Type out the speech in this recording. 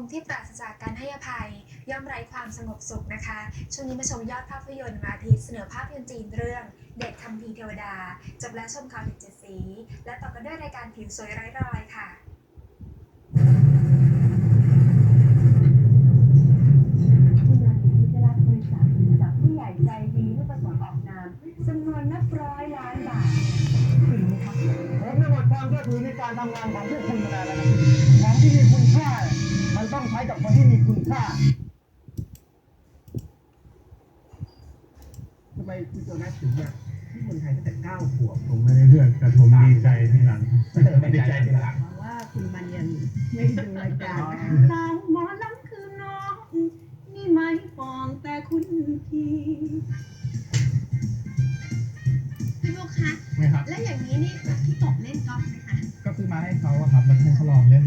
มที่ปราศจากการให้อภัย ย่อมไร้ความสงบสุขนะคะ ช่วงนี้มาชมยอดภาพยนตร์มาทีเสนอภาพยนตร์จีนเรื่องเด็กคำพีร์เทวดา จบแล้วชมข่าวเด็กเจ็ดสี และต่อกันด้วยรายการผิวสวยไร้รอยค่ะคุณยาสีได้รับบริจาคเงินจากผู้ใหญ่ใจดีเพื่อประสงค์ออกนามจำนวนนับร้อยล้านบาทจริงไหมคะผมได้หมดความเชื่อถือในการทำงานของพวกคุณมานานแล้วนะของที่มีคุณค่า มันต้องใช้กับคนที่มีคุณค่าทำไมคุณโจนัสถึงมาที่เมืองไทยตั้งแต่เก้าขวบผมไม่ได้เลือกแต่ผมดีใจที่หลังไม่ได้ใจทีหลังเพราะว่าคุณมันยังไม่ดูรายการนะคะสาวหมอลำคือน้องนี่ไม่ฟองแต่คุณพี่พี่บุ๊คคะไม่ครับแล้วอย่างนี้นี่พี่กบเล่นกอล์ฟไหมคะก็ซื้อมาให้เขาอะครับแล้วให้เขาลองเล่น